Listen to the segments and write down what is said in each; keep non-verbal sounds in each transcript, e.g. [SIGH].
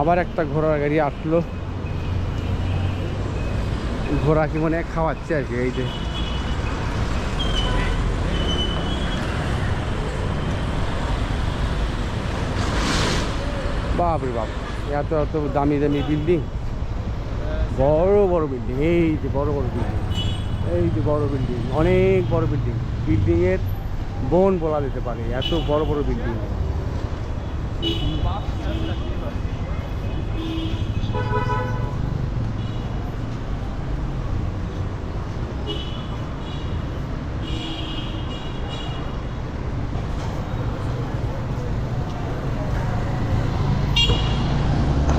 আবার একটা ঘোড়ার গাড়ি আসলো। ঘোড়া কি মনে খাওয়াচ্ছে আর কি, এই যে। বাপরে বাপ, এত এত দামি দামি বিল্ডিং বড় বড় বিল্ডিং এই যে বড় বড় বিল্ডিং এই যে বড় বিল্ডিং অনেক বড় বিল্ডিং বিল্ডিংয়ের বোন বলা যেতে পারে, এত বড় বড় বিল্ডিং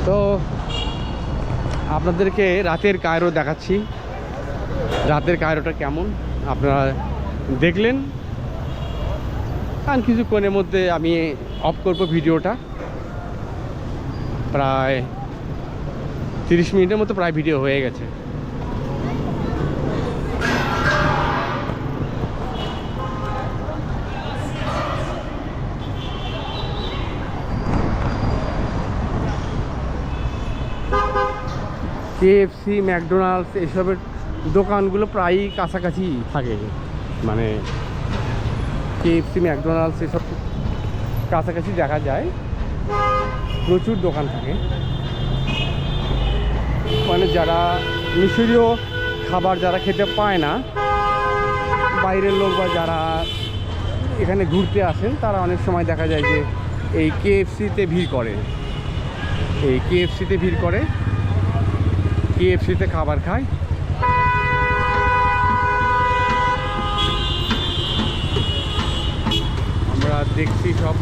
তো আপনাদেরকে রাতের কায়রো দেখাচ্ছি। রাতের কায়রোটা কেমন? আপনারা দেখলেন। আর কিছুক্ষণের মধ্যে আমি অফ করব ভিডিওটা। প্রায় তিরিশ মিনিটের মতো প্রায় ভিডিও হয়ে গেছে। কেএফসি ম্যাকডোনাল্ডস এসবের দোকানগুলো প্রায়ই কাছাকাছি থাকে। মানে কেএফসি ম্যাকডোনাল্ডস এসব কাছাকাছি দেখা যায়। প্রচুর দোকান থাকে। মানে যারা মিশরীয় খাবার যারা খেতে পায় না, বাইরের লোক বা যারা এখানে ঘুরতে আসেন, তারা অনেক সময় দেখা যায় যে এই কেএফসিতে ভিড় করে। এই কেএফসিতে ভিড় করে কেএফসিতে খাবার খায়। আমরা দেখছি সব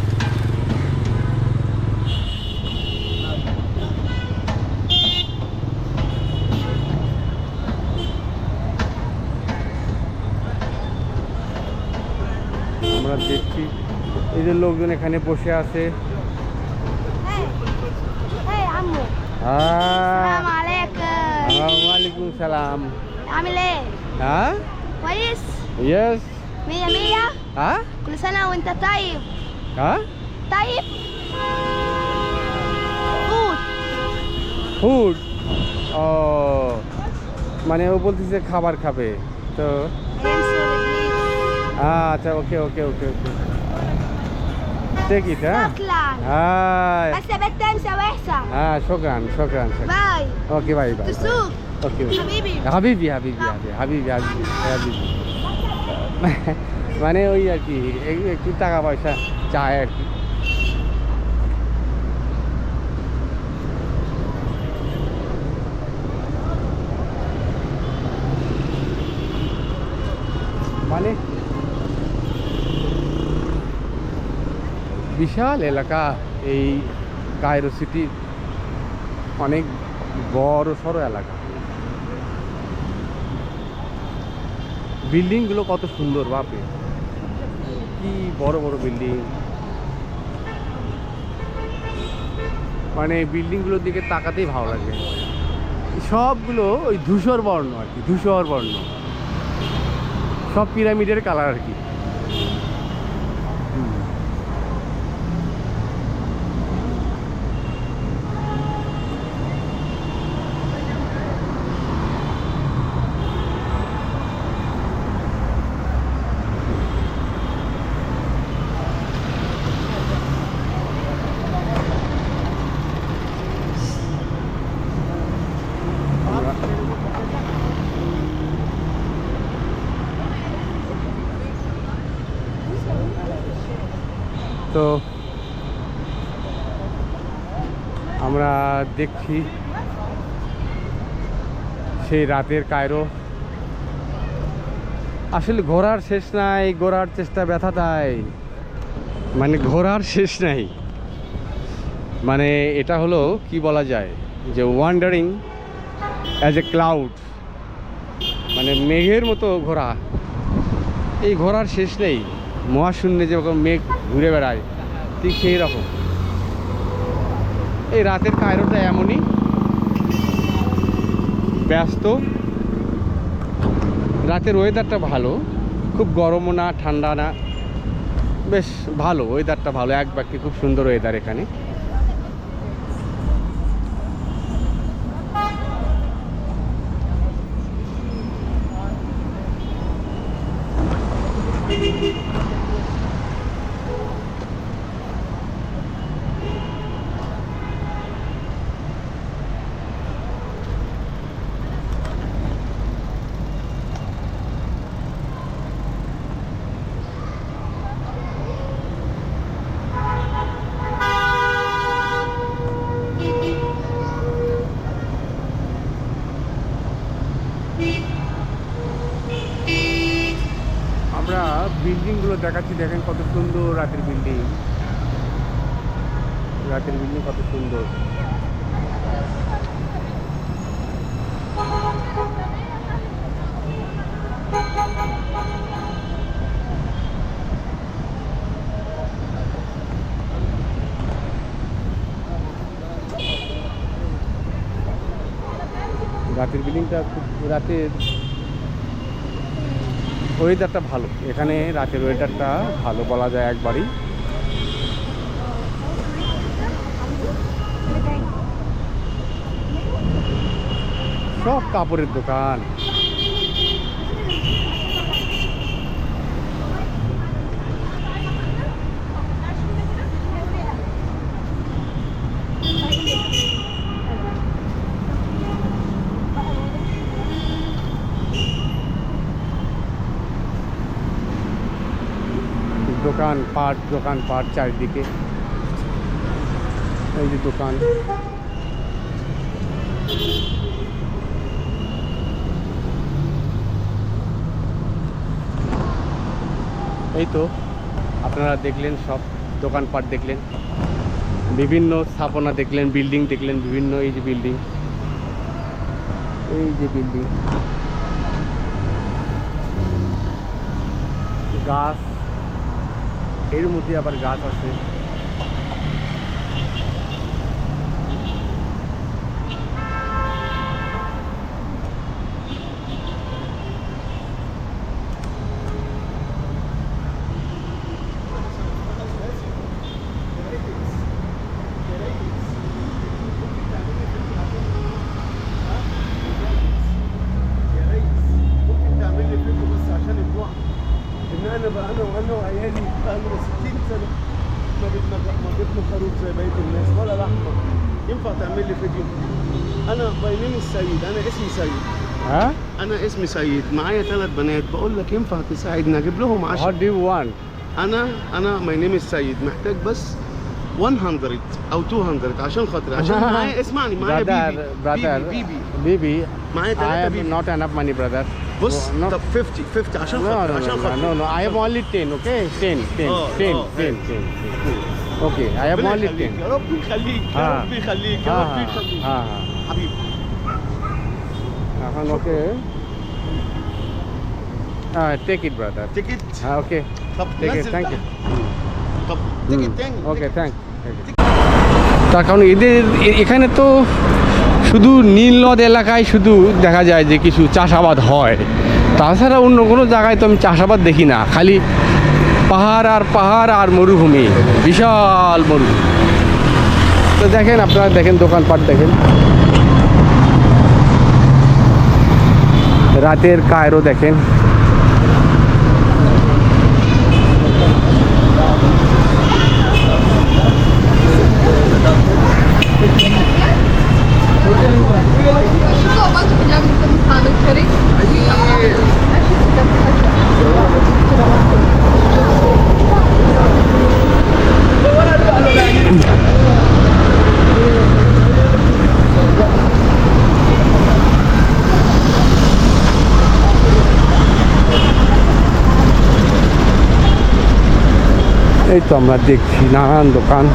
আমরা দেখছি এই যে লোকজন এখানে বসে আছে Hei, hei Ammu. আহ, Assalamualaikum. ওয়ালাইকুম সালাম عامل ايه؟ হ্যাঁ كويس؟ ইয়েস مية مية؟ হ্যাঁ كل سنة وانت طيب. হ্যাঁ طيب؟ قول. ফুড ও মানে ও বলতেছে খাবার খাবে তো امشي رجليك. আচ্ছা ওকে ওকে ওকে ওকে টেক ইট হ্যাঁ اطلع. হাই بس يا بنت امشي وحشة. হ্যাঁ শোকরান শোকরান باي. Okay bye bye تسوق. ওকে حبيبي. হাবিবি হাবিবি হাবিবি হাবিবি হাবিবি হাবিবি মানে ওই আর কি এই- একটু টাকা পয়সা চায় আর কি মানে বিশাল এলাকা এই কায়রো সিটি। অনেক বড় সড়ো এলাকা। বিল্ডিংগুলো কত সুন্দর বাপে কি বড় বড় বিল্ডিং। মানে বিল্ডিংগুলোর দিকে তাকাতেই ভালো লাগে। সবগুলো ওই ধূসর বর্ণ আর কি, ধূসর বর্ণ। সব পিরামিডের কালার আর কি। তো আমরা দেখছি সেই রাতের কায়রো। আসলে ঘোরার শেষ নাই, ঘোরার চেষ্টা ব্যথা তাই। মানে ঘোরার শেষ নাই। মানে এটা হলো কি বলা যায় যে ওয়ান্ডারিং অ্যাজ এ ক্লাউড মানে মেঘের মতো ঘোরা। এই ঘোরার শেষ নেই। মহাশূন্যে যেরকম মেঘ ঘুরে বেড়ায়, ঠিক সেই রকম। এই রাতের কায়রোটা এমনই। ব্যস্ত। রাতের ওয়েদারটা ভালো। খুব গরমও না, ঠান্ডা না। বেশ ভালো ওয়েদারটা ভালো। এক বাক্যে খুব সুন্দর ওয়েদার এখানে। দেখাচ্ছি দেখেন কত সুন্দর রাতের বিল্ডিং রাতের বিল্ডিং কত সুন্দর। রাতের বিল্ডিংটা খুব রাতের ওয়েদারটা ভালো। এখানে রাতের ওয়েদারটা ভালো বলা যায় একবারই। সব কাপড়ের দোকান। দোকান, পাট দোকান, পাট চারিদিকে। এই যে দোকান। এই তো, আপনারা দেখলেন সব, দোকানপাট দেখলেন। বিভিন্ন স্থাপনা দেখলেন, বিল্ডিং দেখলেন, বিভিন্ন এই যে বিল্ডিং। এই যে বিল্ডিং। গাছ। এর মধ্যে আবার গাছ আছে يا ريس تعمل لي فيديو. أنا باي نيم السيد أنا اسمي سيد. ها؟ أنا اسمي سيد معايا ثلاث بنات. بقول لك ينفع تساعدني أجيب لهم 10 وات وان أنا أنا ماي نيم السيد محتاج بس 100 أو 200 عشان خاطري عشان [LAUGHS] معايا اسمعني معايا بيبي بيبي بيبي. معايا ثلاثة بيبي. نوت انف ماني برادر بص طب 50 50 عشان خاطري عشان خاطري. نو نو اي هاف اونلي 10 أوكي 10 10 10 10 okay I have ربنا only يخليك 10 يا رب يخليك يا آه. رب يخليك يا হ্যাঁ رب হ্যাঁ يخليك হ্যাঁ হ্যাঁ حبيبي এখন ওকে হ্যাঁ টেক ইট ব্রাদার تيكت হ্যাঁ okay طب take it نزل thank you تحت. طب تيكت تاني okay thank তার কারণ এদের এ- এখানে তো শুধু নীল নদ এলাকায় শুধু দেখা যায় যে কিছু চাষাবাদ হয় তাছাড়া অন্য কোনো জায়গায় তো আমি চাষাবাদ দেখি না খালি পাহাড় আর পাহাড় আর মরুভূমি, বিশাল মরুভূমি তো দেখেন আপনারা, দেখেন দোকানপাট দেখেন। রাতের কায়রো দেখেন। তো আমরা দেখছি নানান দোকান।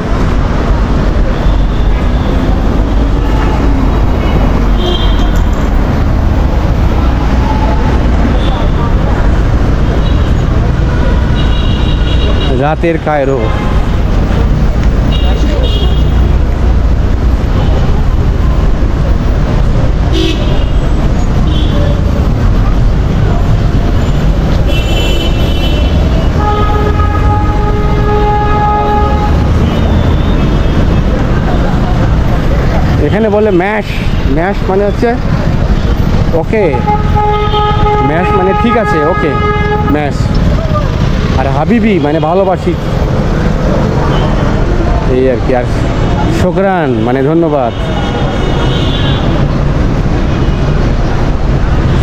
রাতের কায়রো। এখানে বলে ম্যাশ ম্যাশ মানে হচ্ছে ওকে, ম্যাশ মানে ঠিক আছে, ওকে, ম্যাশ। আর হাবিবি মানে ভালোবাসি। এই আর কি, আর শোকরান মানে ধন্যবাদ।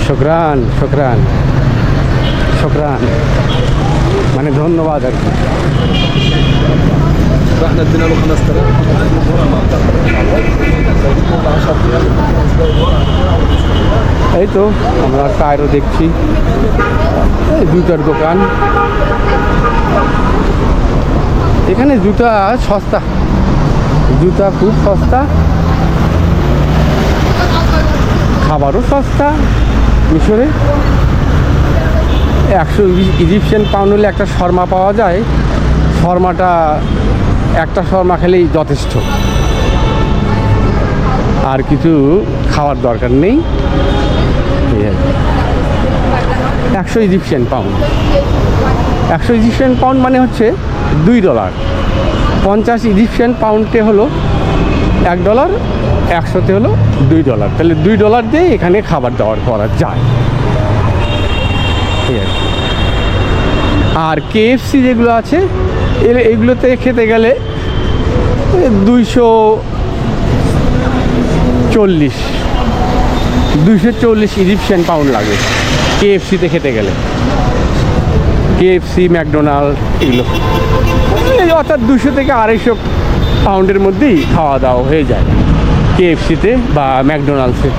শোকরান শোকরান শোকরান মানে ধন্যবাদ আর কি। এই তো, আমরা টায়ারও দেখছি। এই জুতার দোকান। এখানে জুতা সস্তা। জুতা খুব সস্তা। খাবারও সস্তা, মিশরে। একশো ইজিপশিয়ান পাউন্ড হলে একটা শর্মা পাওয়া যায়। শর্মাটা, একটা শর্মা খেলেই যথেষ্ট। আর কিছু খাওয়ার দরকার নেই। একশো ইজিপশিয়ান পাউন্ড একশো ইজিপশিয়ান পাউন্ড মানে হচ্ছে দুই ডলার পঞ্চাশ ইজিপশিয়ান পাউন্ডে হলো এক ডলার একশোতে হলো দুই ডলার তাহলে দুই ডলার দিয়ে এখানে খাবার দাবার করা যায়। এই আর কি। আর কেএফসি যেগুলো আছে এগুলোতে খেতে গেলে দুইশো চল্লিশ। দুইশো চল্লিশ ইজিপশিয়ান পাউন্ড লাগে। কেএফসিতে খেতে গেলে। কেএফসি ম্যাকডোনাল্ড এগুলো। অর্থাৎ দুশো থেকে আড়াইশো পাউন্ডের মধ্যেই খাওয়া দাওয়া হয়ে যায়। কেএফসিতে বা ম্যাকডোনাল্ডসে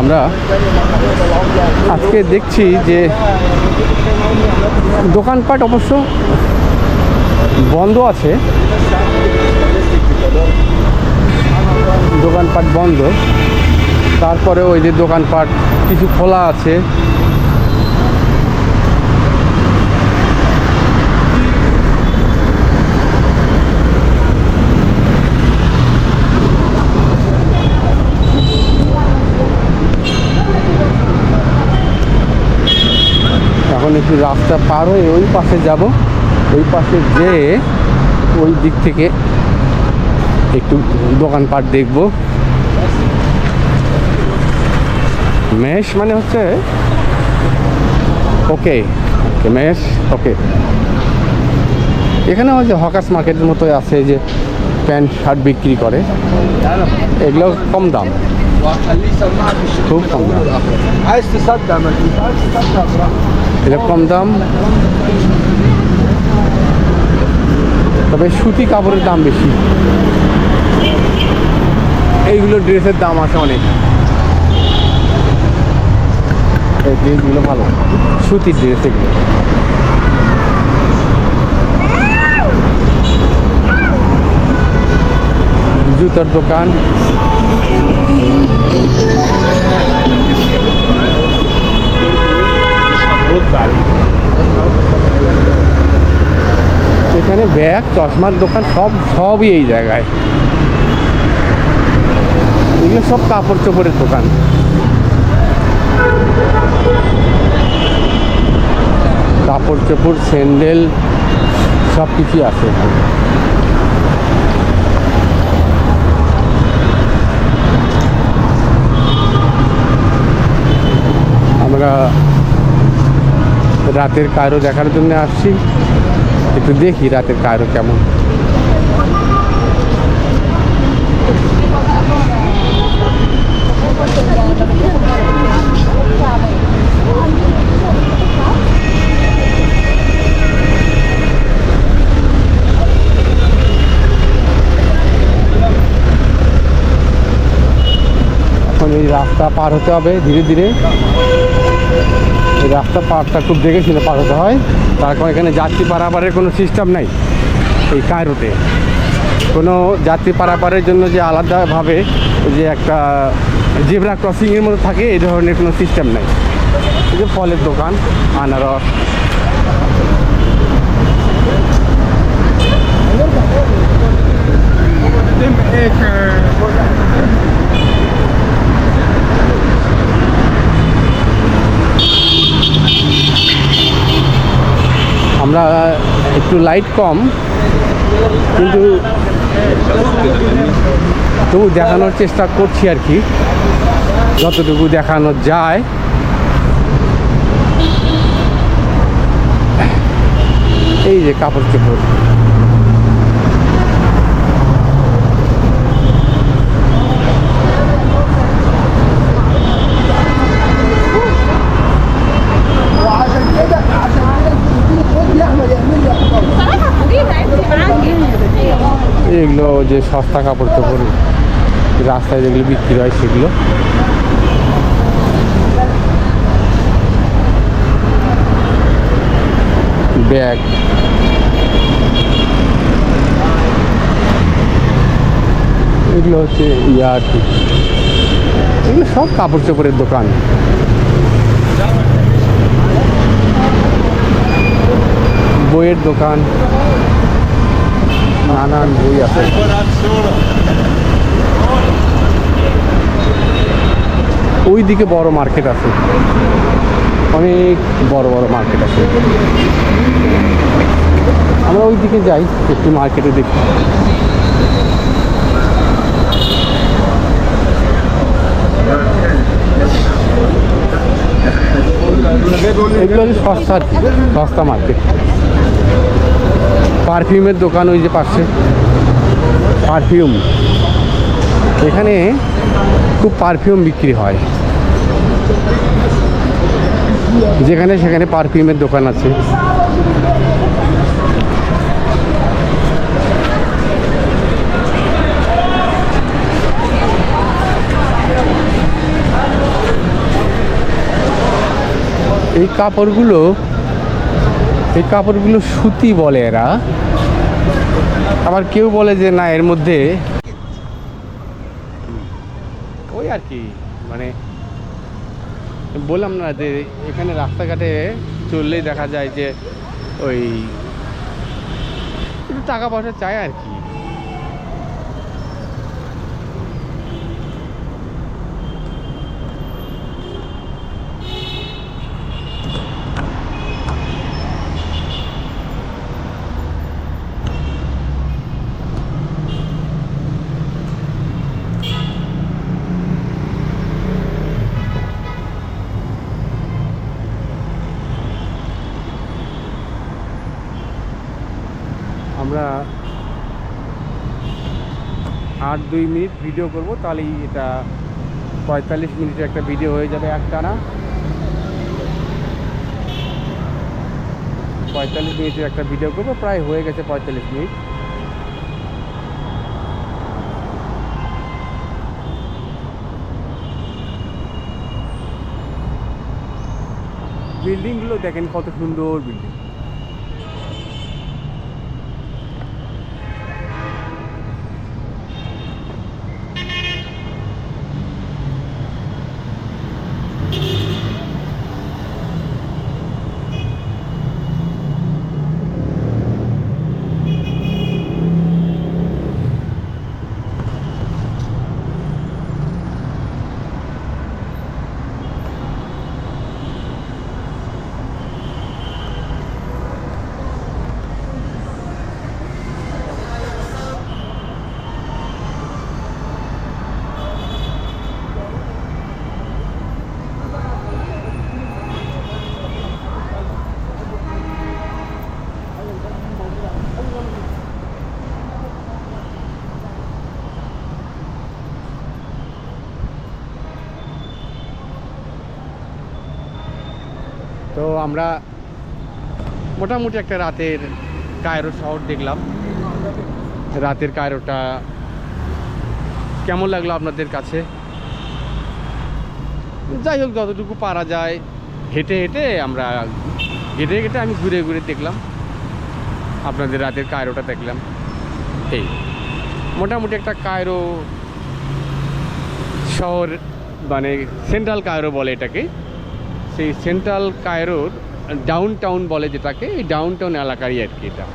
আমরা আজকে দেখছি যে দোকানপাট অবশ্য বন্ধ আছে। দোকানপাট বন্ধ। তারপরে ওই যে দোকানপাট কিছু খোলা আছে। এখন একটু রাস্তা পার হয়ে ওই পাশে যাব। ওই পাশে যেয়ে ওই দিক থেকে একটু দোকানপাট দেখব। মেশ মানে হচ্ছে ওকে মেশ ওকে। এখানে যে হকার্স মার্কেটের মতোই আছে যে প্যান্ট শার্ট বিক্রি করে। এগুলো কম দাম। খুব কম দাম। এটা কম দাম। তবে সুতি কাপড়ের দাম বেশি। এইগুলো ড্রেসের দাম আছে অনেক। এই ড্রেসগুলো ভালো। সুতির ড্রেস এগুলো। জুতোর দোকান। এখানে ব্যাগ, চশমার দোকান, সব, সবই এই জায়গায়। এগুলো সব কাপড় চোপড়ের দোকান। কাপড় চোপড়, স্যান্ডেল সব কিছুই আছে আমরা রাতের কায়রো দেখার জন্য আসছি। একটু দেখি রাতের কায়রো কেমন। এখন এই রাস্তা পার হতে হবে ধীরে ধীরে। রাস্তা পারটা খুব দেখে পার হতে হয়? তারপর এখানে যাত্রী পারাপারের কোনো সিস্টেম নাই এই কায়রোতে। কোনো যাত্রী পারাপারের জন্য যে আলাদাভাবে যে একটা জেব্রা ক্রসিংয়ের মতো থাকে, এই ধরনের কোনো সিস্টেম নাই। এই যে ফলের দোকান, আনারস। আমরা একটু লাইট কম, কিন্তু তবু দেখানোর চেষ্টা করছি আর কি। যতটুকু দেখানো যায়। এই যে কাপড় চোপড়। যে সস্তা কাপড় চোপড় রাস্তায় যেগুলো বিক্রি হয় সেগুলো। ব্যাগ। এগুলো হচ্ছে ইয়া আর কি এগুলো সব কাপড় চোপড়ের দোকান। বইয়ের দোকান। নানান বই আছে। ওই দিকে বড় মার্কেট আছে। অনেক বড় বড় মার্কেট আছে। আমরা ওই দিকে যাই, একটু মার্কেটে দেখি। এগুলো সস্তা সস্তা মার্কেট পারফিউমের দোকান ওই যে পাশে। পারফিউম। এখানে খুব পারফিউম বিক্রি হয়। যেখানে সেখানে পারফিউমের দোকান আছে। এই কাপড়গুলো এই কাপড়গুলো সুতি বলে এরা। আবার কেউ বলে যে না, এর মধ্যে ওই আর কি মানে বললাম না যে এখানে রাস্তাঘাটে চললেই দেখা যায় যে ওই টাকা পয়সা চায় আর কি। আমরা আট দুই মিনিট ভিডিও করব, তাহলেই এটা পঁয়তাল্লিশ মিনিটের একটা ভিডিও হয়ে যাবে একটানা। পঁয়তাল্লিশ মিনিটের একটা ভিডিও করব, প্রায় হয়ে গেছে পঁয়তাল্লিশ মিনিট। বিল্ডিংগুলো দেখেন কত সুন্দর বিল্ডিং আমরা মোটামুটি একটা রাতের কায়রো শহর দেখলাম। রাতের কায়রোটা কেমন লাগল আপনাদের কাছে? যাই হোক, যতটুকু পারা যায়, হেঁটে হেঁটে আমরা হেঁটে হেঁটে আমি ঘুরে ঘুরে দেখলাম। আপনাদের রাতের কায়রোটা দেখলাম। এই মোটামুটি একটা কায়রো শহর মানে সেন্ট্রাল কায়রো বলে এটাকে। সেই সেন্ট্রাল কায়রোর ডাউন টাউন বলে যেটাকে, এই ডাউন টাউন এলাকারই আর কি এটা।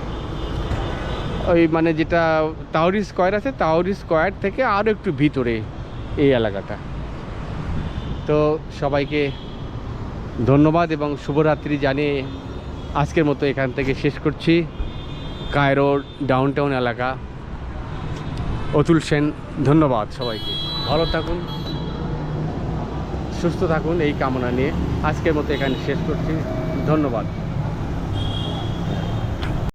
ওই মানে যেটা তাওরি স্কোয়ার আছে, তাওরি স্কোয়ার থেকে আরও একটু ভিতরে এই এলাকাটা। তো সবাইকে ধন্যবাদ এবং শুভরাত্রি জানিয়ে আজকের মতো এখান থেকে শেষ করছি। কায়রোর ডাউন টাউন এলাকা। অতুল সেন, ধন্যবাদ সবাইকে। ভালো থাকুন, সুস্থ থাকুন, এই কামনা নিয়ে। আজকের মতো এখানে শেষ করছি। ধন্যবাদ।